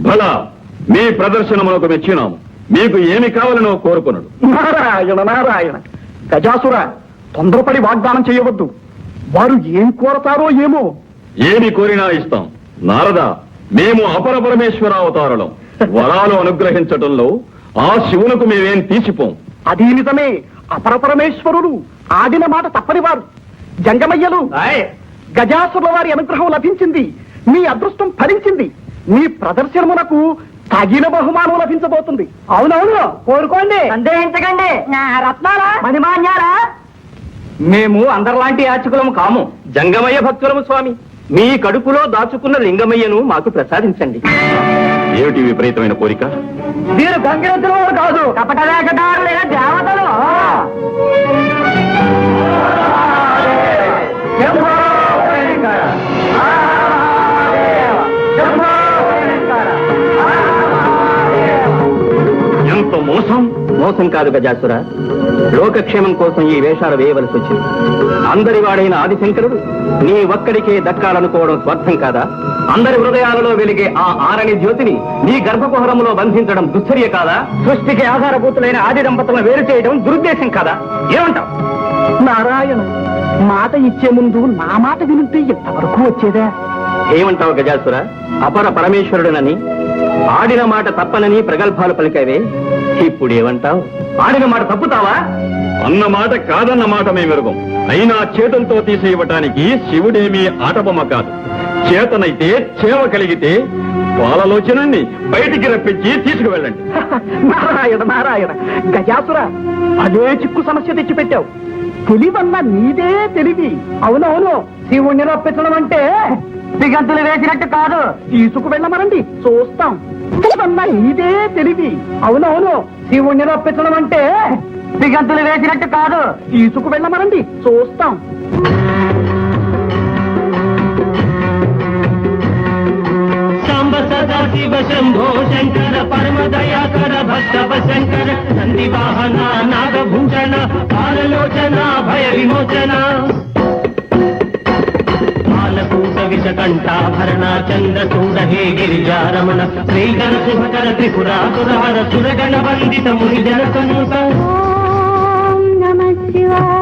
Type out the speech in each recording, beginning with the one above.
భళ మీ ప్రదర్శనమునకు మెచ్చినాము. మీకు ఏమి కావాలనో కోరుకున్నాడు నారాయణ నారాయణ. గజాసుర తొందరపడి వాగ్దానం చేయవద్దు. వారు ఏం కోరతారో ఏమో. ఏమి కోరినా ఇస్తాం. నారద మేము అపర పరమేశ్వర అవతారులం వరాలు అనుగ్రహించటంలో ఆ శివునకు మేమేం తీసిపోం. అది నిజమే. అపరపరమేశ్వరుడు ఆడిన మాట తప్పని వారు. జంగమయ్యలు గజాసుల వారి అనుగ్రహం లభించింది మీ అదృష్టం ఫలించింది మీ ప్రదర్శనమునకు తగిన బహుమానం లభించబోతుంది. అవునవును కోరుకోండి. సందేహించకండి. నా రత్నాలా మణిమాన్యాలా. మేము అందరిలాంటి యాచకులము కాము జంగమయ్య భక్తులము స్వామి. మీ కడుపులో దాచుకున్న లింగమయ్యను మాకు ప్రసాదించండి. ఏమిటి విపరీతమైన కోరిక? వీరు గంగిరెద్దుల వారు కాదు దేవతలు. మోసం కాదు గజాసుర. లోకక్షేమం కోసం ఈ వేషాలు వేయవలసి వచ్చింది. అందరి వాడైన ఆదిశంకరుడు నీ ఒక్కడికే దక్కాలనుకోవడం స్వార్థం కాదా? అందరి హృదయాలలో వెలిగే ఆ ఆరని జ్యోతిని నీ గర్భకుహరంలో బంధించడం దుశ్చర్య కాదా? సృష్టికి ఆధారభూతులైన ఆది దంపతులను వేరు చేయడం దురుద్దేశం కాదా? ఏమంటావు? నారాయణ మాట ఇచ్చే ముందు నా మాట వినుంటే ఎంతవరకు వచ్చేదా? ఏమంటావు గజాసుర? అపర పరమేశ్వరుడనని ఆడిన మాట తప్పనని ప్రగల్భాలు పలికావే. ఇప్పుడు ఏమంటావు ఆడిన మాట తప్పుతావా? అన్న మాట కాదన్న మాట మేమెరుగం అయినా చేతులతో తీసేయవటానికి శివుడేమీ ఆటబొమ్మ కాదు. చేతనైతే చేవ కలిగితే పాలలోచనాన్ని బయటికి రప్పించి తీసుకువెళ్ళండి. నారాయణ నారాయణ గజాసుర అదే చిక్కు సమస్య తెచ్చిపెట్టావు. తెలివన్న నీదే తెలివి. అవునవును శివుణ్ణి రప్పించడం అంటే దిగంతులు వేసినట్టు కాదు. తీసుకు వెళ్ళమనండి. చూస్తాం. ఇదే తెలివి. అవునవును శివుణ్ణి రప్పించడం అంటే దిగంతులు వేసినట్టు కాదు. తీసుకు వెళ్ళమనండి. చూస్తాం. శివ శంభో శంకర పరమ దయాకర భక్తవ శంకర నంది వాహన నాగభూషణ పాలలోచన భయ విమోచన. పాలకూట విషకంఠాభరణ చంద్రచూడ హే గిరిజారమణ శ్రీకర శుభకర త్రిపురాసురహర సురగణ వందిత ముని జన సన్ముఖ నమ శివాయ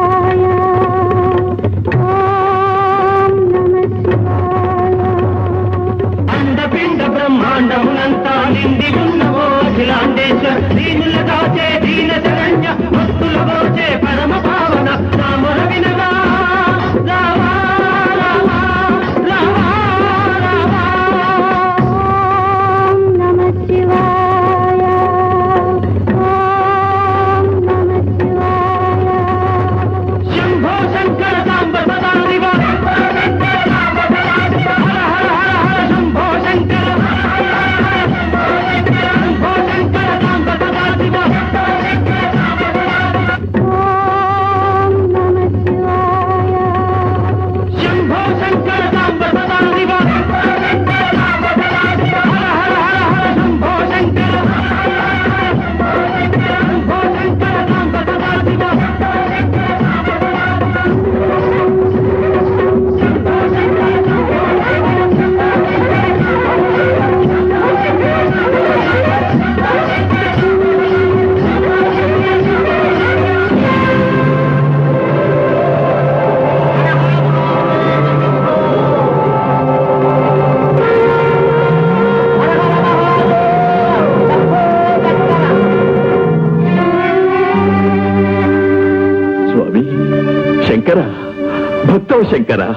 శంకర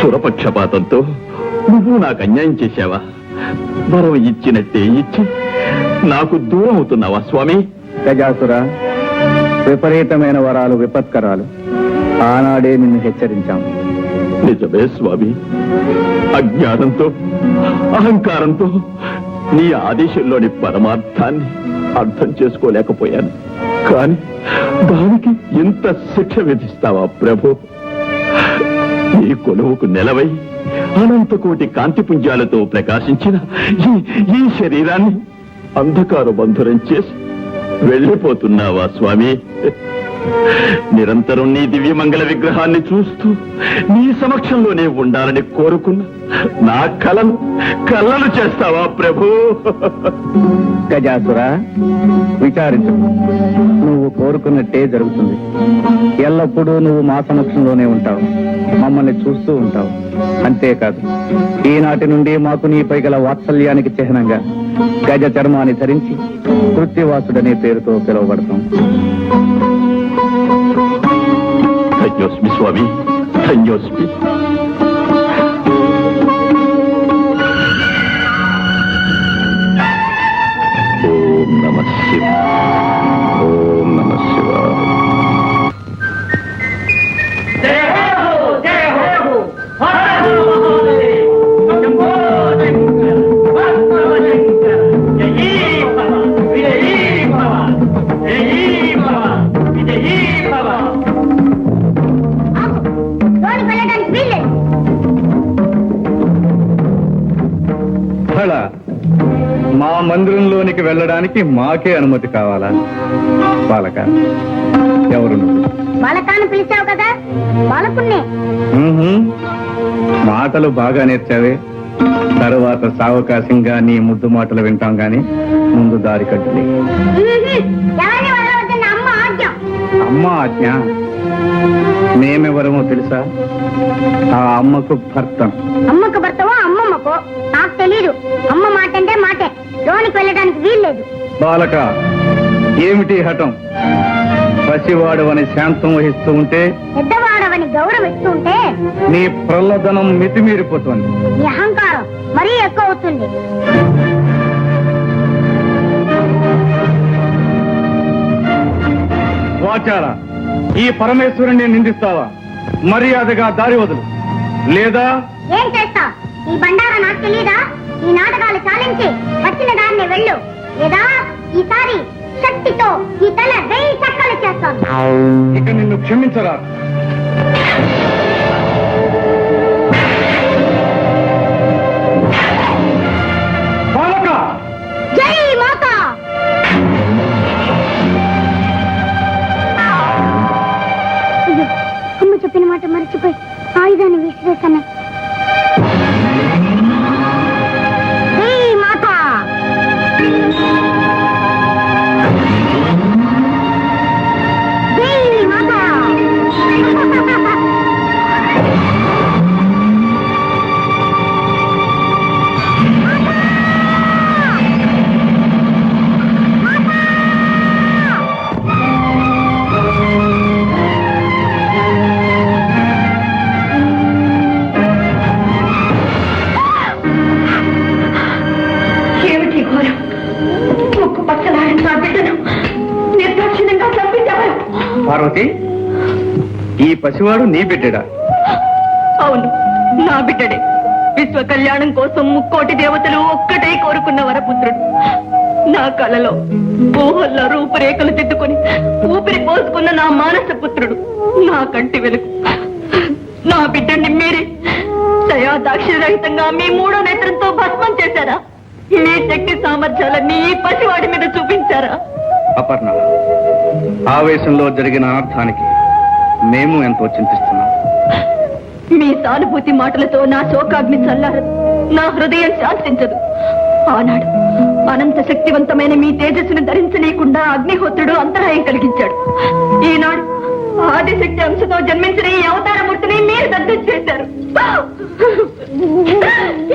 సురపక్షపాతంతో నువ్వు నాకు అన్యాయం చేశావా? వరం ఇచ్చినట్టే ఇచ్చి నాకు దూరం అవుతున్నావా స్వామి? గజాసుర విపరీతమైన వరాలు విపత్కరాలు. ఆనాడే నిన్ను హెచ్చరించాము నిజమే స్వామి. అజ్ఞానంతో అహంకారంతో నీ ఆదేశంలోని పరమార్థాన్ని అర్థం చేసుకోలేకపోయాను. కాని దానికి ఇంత శిక్ష విధిస్తావా ప్రభు? ఈ కొలువుకు నెలవై అనంతకోటి కాంతిపుంజాలతో ప్రకాశించిన ఈ ఈ శరీరాన్ని అంధకార బంధురం చేసి వెళ్ళిపోతున్నావా స్వామి? నిరంతరం నీ దివ్యమంగళ విగ్రహాన్ని చూస్తూ నీ సమక్షంలోనే ఉండాలని కోరుకున్నా. నా కలను కళ్ళను చేస్తావా ప్రభు? గజాసురా విచారించు నువ్వు కోరుకున్నట్టే జరుగుతుంది. ఎల్లప్పుడూ నువ్వు మా సమక్షంలోనే ఉంటావు. మమ్మల్ని చూస్తూ ఉంటావు. అంతేకాదు ఈనాటి నుండి మాకు నీపై గల వాత్సల్యానికి చిహ్నంగా గజ చర్మాన్ని ధరించి కృత్యవాసుడనే పేరుతో పిలువబడతాం. ధన్యోస్మి స్వామి ధన్యోస్మి వెళ్ళడానికి మాకే అనుమతి కావాలా? బాలక ఎవరు నువ్వు? బాలకాన్ని పిలిచావు కదా? బాలకున్నే మ్మ్హ్మ్. మాటలు బాగా నేర్చావే. తరువాత సావకాశంగా నీ ముద్దు మాటలు వింటాం గాని ముందు దారి ఆజ్ఞ? అమ్మ ఆజ్ఞ? మేమెవరమో తెలుసా? ఆ అమ్మకు భర్త. అమ్మకు భర్తవో అమ్మమ్మకో? నాకు తెలీదు. అమ్మ మాట అంటే మాటే. లోనికి వెళ్ళడానికి వీల్లేదు. బాలక ఏమిటి హఠం? పసివాడవని శాంతం వహిస్తూ ఉంటే పెద్దవాడవని గౌరవిస్తూ ఉంటే? నీ ప్రల్లదనం మితిమీరిపోతుంది. నీ అహంకారం మరీ ఎక్కువ అవుతుంది వాచారా ఈ పరమేశ్వరుణ్ణి నిందిస్తావా? మర్యాదగా దారి వదులు. లేదా? ఏం చేస్తా ఈ బండారా నాకు తెలీదా ఈ నాటకాలు చాలించి వచ్చిన దాన్ని వెళ్ళు. లేదా? ఈసారి శక్తితో ఈ తల వెయ్యి చక్కలు చేస్తాను ఇక నిన్ను క్షమించరా పసివాడు నీ బిడ్డడా? అవును నా బిడ్డడే. విశ్వ కళ్యాణం కోసం ముక్కోటి దేవతలు ఒక్కటే కోరుకున్న వరపుత్రుడు. నా కలలో ఊహల్లో రూపురేఖలు దిద్దుకొని ఊపిరి పోసుకున్న నా మానస పుత్రుడు నా కంటి వెలుగు. నా బిడ్డని మీరే దయా దాక్షిణ్యరహితంగా మీ మూడో నేత్రంతో భస్మం చేశారా? మీ శక్తి సామర్థ్యాలన్నీ ఈ పసివాడి మీద చూపించారా? అపర్ణ ఆవేశంలో జరిగిన అనర్థానికి మేము ఎంతో చింతిస్తున్నాం. మీ సానుభూతి మాటలతో నా శోకాగ్ని చల్లారదు. నా హృదయం శాంతించదు. ఆనాడు అనంత శక్తివంతమైన మీ తేజస్సును ధరించలేకుండా అగ్నిహోత్రుడు అంతరాయం కలిగించాడు. ఈనాడు ఆదిశక్తి అంశతో జన్మించిన ఈ అవతారమూర్తిని మీరు దగ్ధం చేశారు.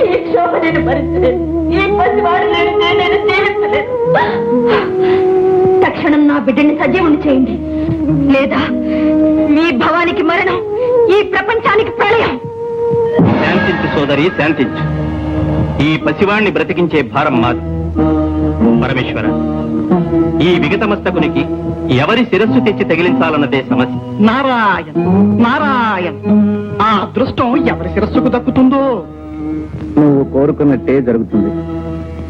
ఈ ఈ పసివాడు నేను జీవించలేదు తక్షణం నా బిడ్డని సజీవుని చేయండి. లేదా శాంతించు సోదరి శాంతించు. ఈ పసివాణ్ణి బ్రతికించే భారం మాది. పరమేశ్వర ఈ విగతమస్తకునికి ఎవరి శిరస్సు తెచ్చి తగిలించాలన్నదే సమస్య? నారాయణ నారాయణ ఆ అదృష్టం ఎవరి శిరస్సుకు దక్కుతుందో? నువ్వు కోరుకున్నట్టే జరుగుతుంది.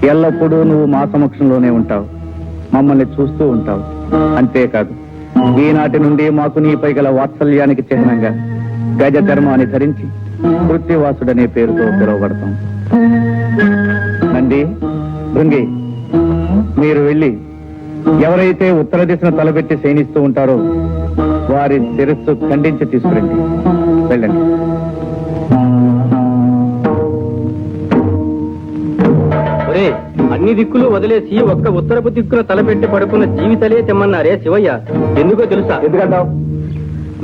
ఎల్లప్పుడూ నువ్వు మా సమక్షంలోనే ఉంటావు. మమ్మల్ని చూస్తూ ఉంటావు. అంతేకాదు ఈనాటి నుండి మాకు నీపై గల వాత్సల్యానికి చిహ్నంగా గజ చర్మాన్ని ధరించి కృత్యవాసుడనే పేరుతో పిలువబడతాం. నంది భృంగి మీరు వెళ్ళి ఎవరైతే ఉత్తర దిశను తలపెట్టి శయనిస్తూ ఉంటారో వారి శిరస్సు ఖండించి తీసుకురండి. వెళ్ళండి. ఒరే అన్ని దిక్కులు వదిలేసి ఒక్క ఉత్తరపు దిక్కున తలపెట్టి పడుకున్న జీవితలే తెమ్మన్నారే శివయ్య. ఎందుకో తెలుసా? ఎందుకంటావు?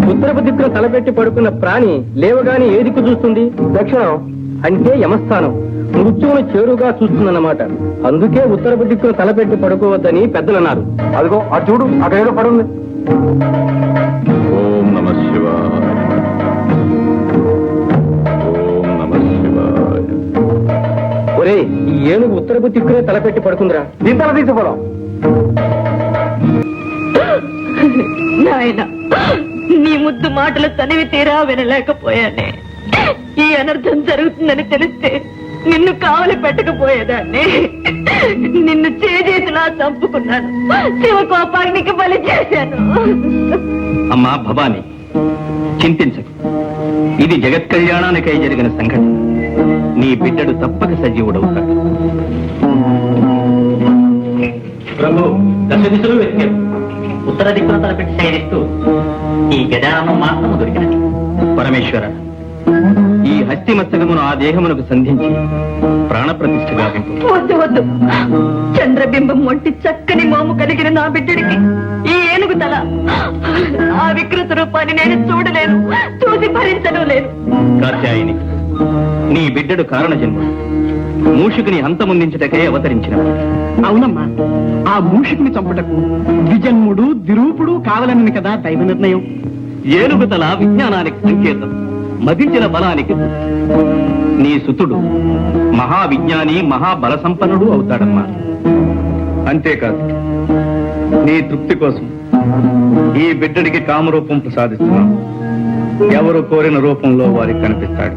ఉత్తరపు దిక్కున తలపెట్టి పడుకున్న ప్రాణి లేవగానే ఏ దిక్కు చూస్తుంది? దక్షిణం. అంటే యమస్థానం. మృత్యువును చేరుగా చూస్తుందన్నమాట. అందుకే ఉత్తరపు దిక్కున తలపెట్టి పడుకోవద్దని పెద్దలు అన్నారు అదిగో అటు చూడు అక్కడ ఏదో పడుంది. ఓం నమ శివాయ. ఒరే ఈ ఏనుగు ఉత్తరపు దిక్కునే తలపెట్టి పడుకుందిరా. దీని తల తీసుకోవడం నాయన. నీ ముద్దు మాటలు తనివి తీరా వినలేకపోయానే. ఈ అనర్థం జరుగుతుందని తెలిస్తే నిన్ను కావలి పెట్టకపోయేదాన్ని. నిన్ను చేజేతులా చంపుకున్నాను. శివ కోపాగ్నికి బలి చేశాను. అమ్మా భవాని చింతించకు. ఇది జగత్ కళ్యాణానికై జరిగిన సంఘటన. నీ బిడ్డడు తప్పక సజీవుడవుతాడు. ప్రభు దశ దిశలు వెతికారు ఉత్తర దిక్కున తలపెట్టి శయనిస్తూ ఈ గజానం మాత్రం దొరికినది. పరమేశ్వర ఈ హస్తి మస్తకమును ఆ దేహమునకు సంధించి ప్రాణప్రతిష్ఠ గావింపు. వద్దు వద్దు. చంద్రబింబం వంటి చక్కని మోము కలిగిన నా బిడ్డడికి ఈ ఏనుగు తల. ఆ వికృత రూపాన్ని నేను చూడలేను చూసి భరించను లేను. కాత్యాయిని నీ బిడ్డడు కారణ జన్మ మూషికుని అంతమొందించుటకై అవతరించిన అవునమ్మా ఆ మూషికుని చంపుటకు ద్విజన్ముడు దిరూపుడు కావాలని కదా దైవ నిర్ణయం. ఏనుగు తల విజ్ఞానానికి సంకేతం మదించిన బలానికి. నీ సుతుడు మహావిజ్ఞాని మహాబల సంపన్నుడు అవుతాడమ్మా. అంతేకాదు నీ తృప్తి కోసం ఈ బిడ్డడికి కామరూపం ప్రసాదిస్తున్నాం ఎవరు కోరిన రూపంలో వారికి కనిపిస్తాడు.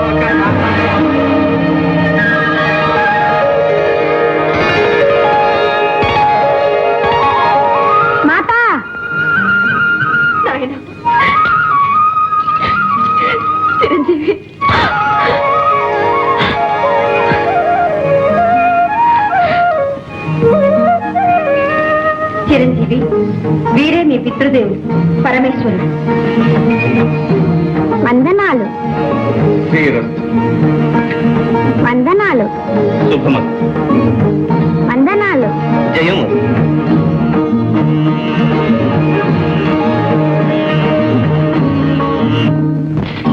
Lord, వీరే మీ పితృదేవుడు పరమేశ్వరుడు వందనాలు. వందనాలు. వందనాలు. జయము.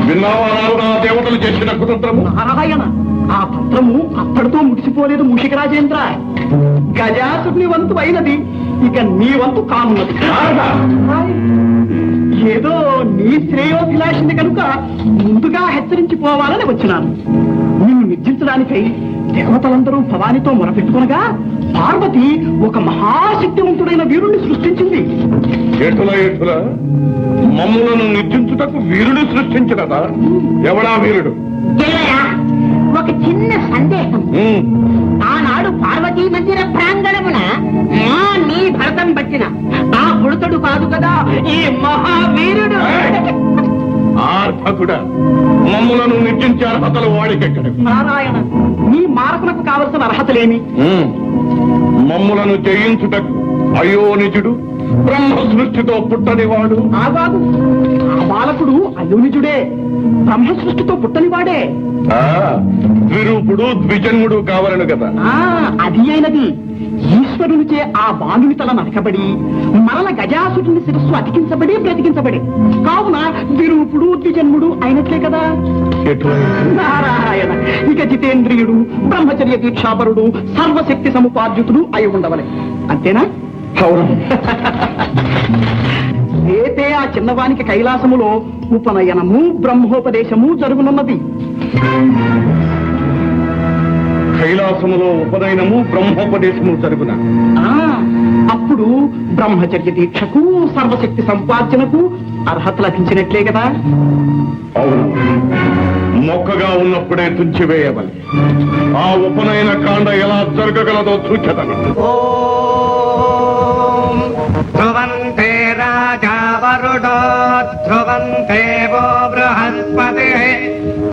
విన్నావా దేవతలు చేసిన కుతంత్రము? నారాయణ. ఆ పత్రము అప్పటితో ముగిసిపోలేదు మూషిక రాజేంద్ర. గజాసుని వంతు అయినది ఇక నీ వంతు కానున్నది. ఏదో నీ శ్రేయోభిలాషిని కనుక ముందుగా హెచ్చరించిపోవాలని వచ్చినాను. నిన్ను నిర్జించడానికై దేవతలందరూ భవానితో మొరపెట్టుకునగా పార్వతి ఒక మహాశక్తివంతుడైన వీరుణ్ణి సృష్టించింది. మమ్ములను నిర్జించుటకు వీరుడు సృష్టించినదా ఎవడా వీరుడు? చిన్న సందేహం. ఆనాడు పార్వతీ మందిర ప్రాంగణమున మా నీ భరతం పట్టిన ఆ పుడతడు కాదు కదా ఈ మహావీరుడు. ఆర్థకుడా మమ్ములను నిర్జించే అర్హతలు వాడికెక్కడ నారాయణ నీ మారకులకు కావలసిన అర్హతలేమి? మమ్ములను జయించుటకు అయోనిజుడు బ్రహ్మ సృష్టితో పుట్టనివాడు. ఆగాదు ఆ బాలకుడు అయోనిజుడే. బ్రహ్మ సృష్టితో పుట్టనివాడే. ఆ, ద్విరూపుడు ద్విజన్ముడు కావాలను కదా. ఆ అది అయినది. ఈశ్వరునిచే ఆ బాలుని తల నరకబడి మరల గజాసురుని శిరస్సు అతికించబడి బ్రతికించబడి కావున విరూపుడు ద్విజన్ముడు అయినట్లే కదా. నారాయణ ఇక జితేంద్రియుడు బ్రహ్మచర్య దీక్షాపరుడు సర్వశక్తి సముపార్జితుడు అయి ఉండవలే. అంతేనా? అవును రేపే ఆ చిన్నవానికి కైలాసములో ఉపనయనము బ్రహ్మోపదేశము జరుగునున్నది. కైలాసములో ఉపనయనము బ్రహ్మోపదేశము జరుగున. ఆ, అప్పుడు బ్రహ్మచర్య దీక్షకు సర్వశక్తి సంపార్జనకు అర్హత లభించినట్లే కదా. అవును. మొక్కగా ఉన్నప్పుడే తుంచివేయవలి. ఆ ఉపనయన కాండ ఎలా జరగగలదో ధ్రువంతే రాజా వరుడో ధ్రువంతే वो బృహస్పతి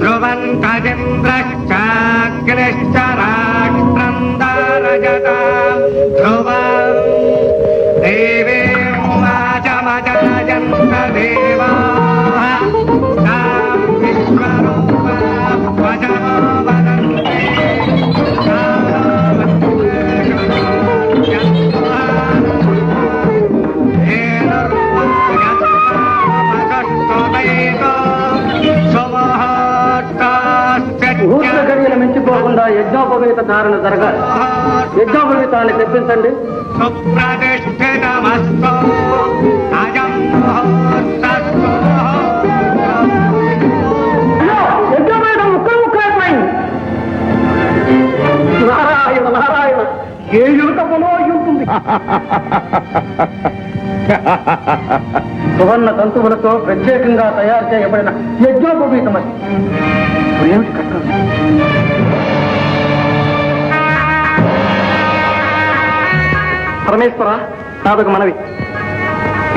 ధ్రువంతజింద్రశ్చాగ్నిశ్చ రాష్ట్రం దారజతా ముహూర్త గడియలు మించిపోకుండా యజ్ఞోపవేత ధారణ జరగాలి. యజ్ఞోపవేతాన్ని తెప్పించండి. నారాయణ నారాయణ ఏ యువతములో ఉంటుంది? సువర్ణ తంతువులతో ప్రత్యేకంగా తయారు చేయబడిన యజ్ఞోపవీతం అది ఏమిటి పరమేశ్వర నాదొక మనవి.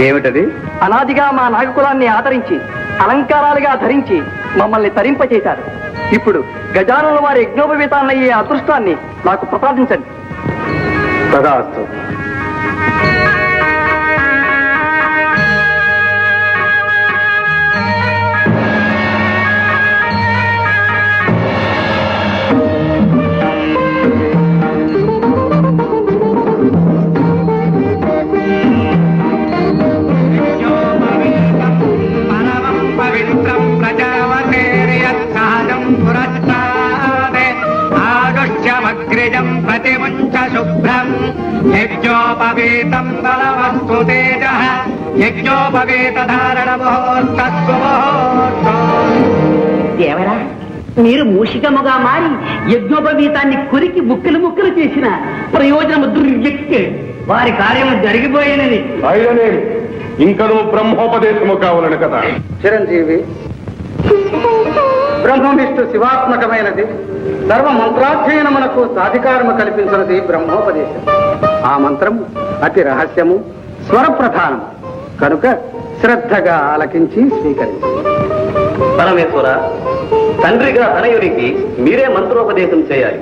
ఏమిటది? అనాదిగా మా నాగకులాన్ని ఆదరించి అలంకారాలుగా ధరించి మమ్మల్ని తరింపచేశారు. ఇప్పుడు గజానుల వారి యజ్ఞోపవీతాన్నయ్యే అదృష్టాన్ని నాకు ప్రసాదించండి. తదాస్తు దేవరా మీరు మూషికముగా మారి యజ్ఞోపవీతాన్ని కురికి ముక్కలు ముక్కలు చేసిన ప్రయోజనము దుర్వ్యక్తి. వారి కార్యము జరిగిపోయినది అయిననే ఇంకనూ బ్రహ్మోపదేశము కావాలని కదా. చిరంజీవి బ్రహ్మ విష్ణు శివాత్మకమైనది. సర్వ మంత్రాధ్యయనమునకు సాధికారము కల్పించినది బ్రహ్మోపదేశం. ఆ మంత్రము అతి రహస్యము స్వరప్రధానము. కనుక శ్రద్ధగా ఆలకించి స్వీకరించారు పరమేశ్వర తండ్రిగా తనయునికి మీరే మంత్రోపదేశం చేయాలి.